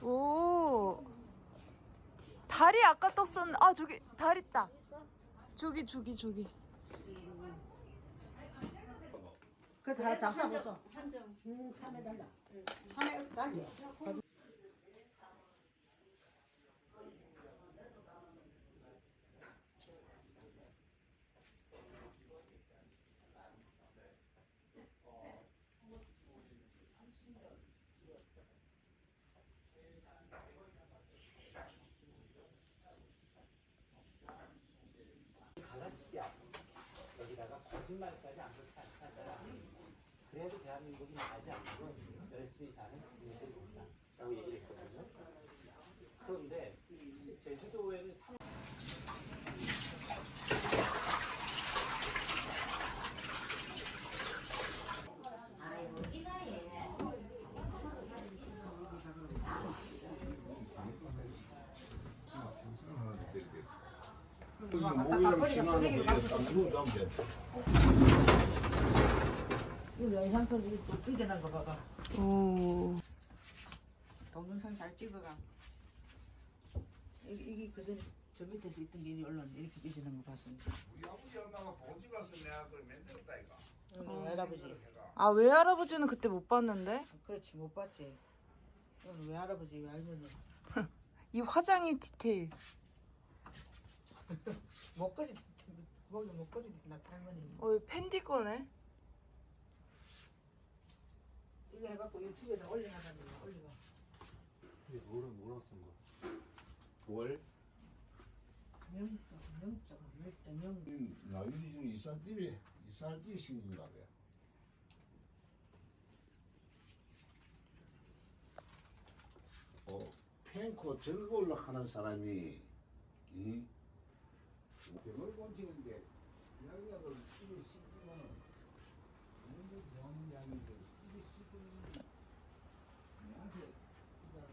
오 다리 아까 떴었 아 저기 다리 있다. 저기 저기 저기. 그 달아 장사 보소. 참해 달라. 참해 달려. 거짓말까지 안 그렇지 않잖아. 그래도 대한민국이 나가지 않고 열심히 사는 국민들이 없다. 라고 얘기를 했거든요. 그런데 제주도에는 3... 목이랑 심하는. 이거 삐져난 거 봐봐 오. 동영상 잘 찍어가 이게, 이게 그전 저 밑에서 있던 게 얼른 이렇게 삐져난 거 봤습니다 우리 아버지 엄마가 보지 가서 내가 그걸 만들었다 이거. 어, 할아버지 해가. 아 외할아버지는 그때 못 봤는데 그렇지 못 봤지 오늘 왜 할아버지 왜 할머니 이 화장의 디테일. 목걸이 목에 목걸이 나 할머니 어 이거 팬디 거네. 이거 해갖고 유튜브에다 올려놔가지고 올리고 이게 뭐라 뭐라 쓴 거야? 월 명자 명자 명자 명 나유리 중에 이살집이 이살집이 생긴가 봐. 어, 펜코 절거 올라가는 사람이 이 병을 본치는데 약약을 입에 씹으면 너무 좋은 양인데 입에 씹으면 내한테 그다음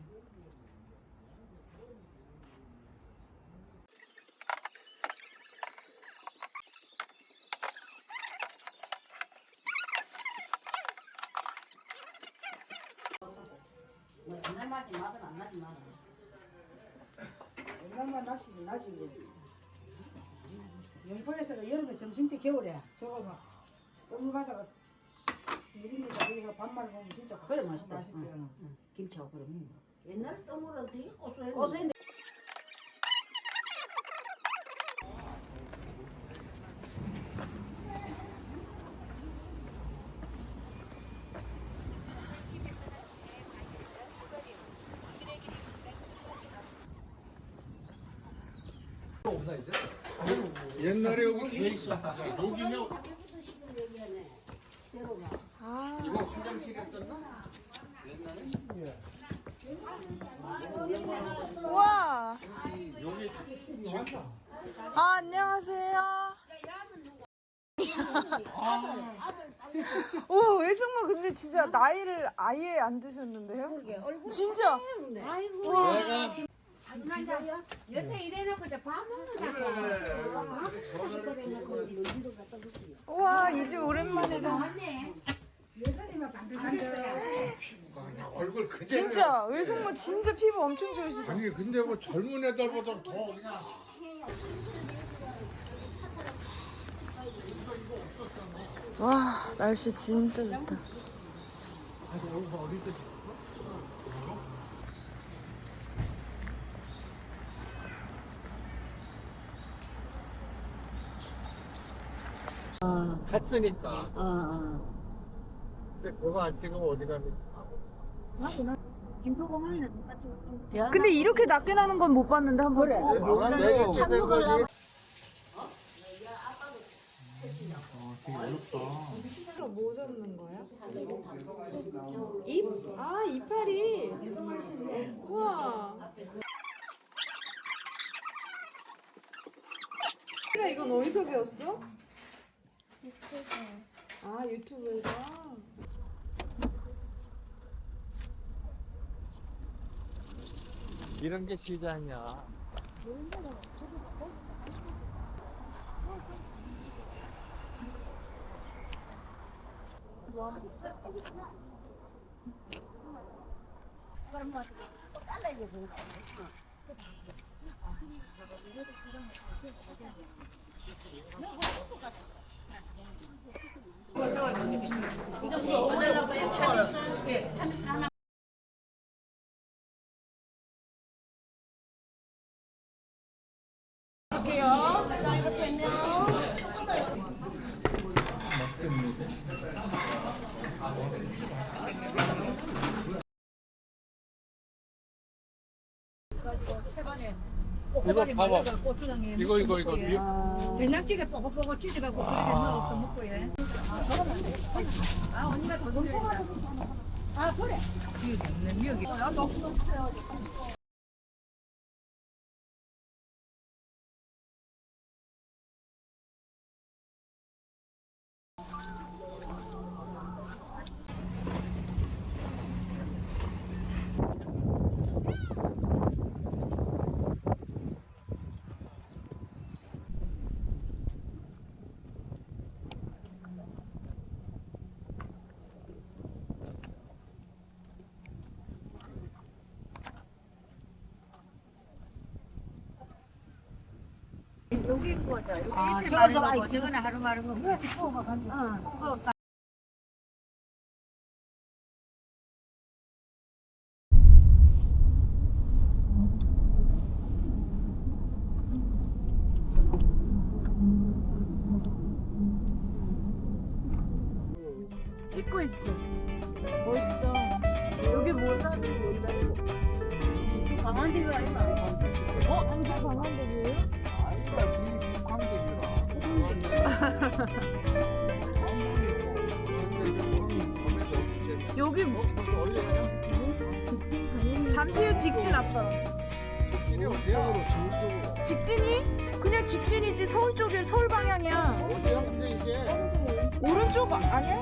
이걸 보는데 내한테 도움이 되는 거서 뭐 옛날 맛이 맛은 안 나지만 옛날만 나지 나지 뭐. 영포에서 여름에 점심 때 겨울에 저거 막 너무 가다가 미리미가 여기서 밥만 먹으면 진짜 그래 맛있다. 맛있대 김치하고 그래 먹는 거 옛날 떠물은 되게 고소했는데. 고소인데 옛날에 여기 밖에서 식은 얘기하네 때로가 아. 이거 화장실에 썼나? 우와. 여기 아 안녕하세요. 오 외숙모 근데 진짜 나이를 아예 안 드셨는데요? 진짜. 아이고 내가 여태 이래놓고 이제 밥 먹는다 우와 이 집 오랜만이다. 반들반들 얼굴 그대로 진짜 외숙모 진짜 피부 엄청 좋으시다. 아니 근데 뭐 젊은 애들보다 더 그냥. 와 날씨 진짜 좋다. 갔으니까. 어 어 근데 그거 안 찍으면 어디 가니? 김포공항이나 똑같이 근데 이렇게 낮게 나는 건 못 봤는데 한 번. 그래. 나가 내려 참고 가려고 뭐 잡는 거야? 잎? 아 이파리. 우와. 야 이건 어디서 배웠어? 아 유튜브에서 이런 게 시장이야. 맛있겠는데? 이거 봐봐. 이거 이거 이거 미- 된장찌개 뽀글뽀글 찌져갖고 그렇게 넣어서 먹고 예. 아 언니가 더 넣어야 아 그래. 미역이 미역이. 여기 거죠. 여기 아, 저거 마른 저거 거고 저거는 하루 마른 거고. 어, 그거 찍고 있어. 멋있다. 여기 모나리 여기다. 강한데가 아니라. 어? 여기 강한데고요? 여기 뭐? 잠시 후 직진 아빠. 어디야? 직진이? 그냥 직진이지 서울 쪽에 서울 방향이야. 어디야? 근데 이게 오른쪽 아- 아니야?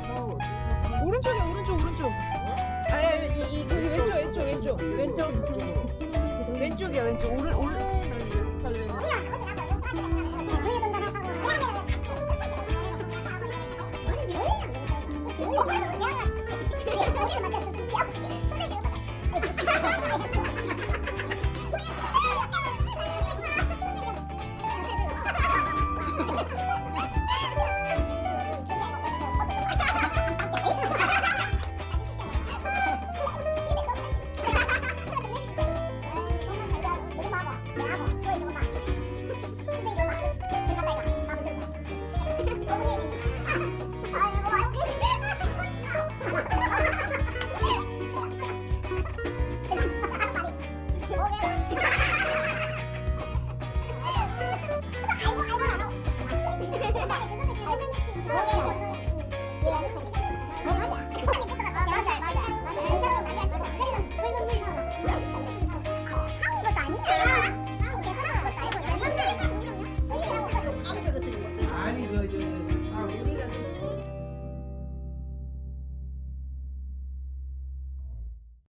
오른쪽이야 오른쪽 오른쪽. 아니 아니 이, 왼쪽 왼쪽 왼쪽 왼쪽 왼쪽이야 왼쪽 오른 오른. 아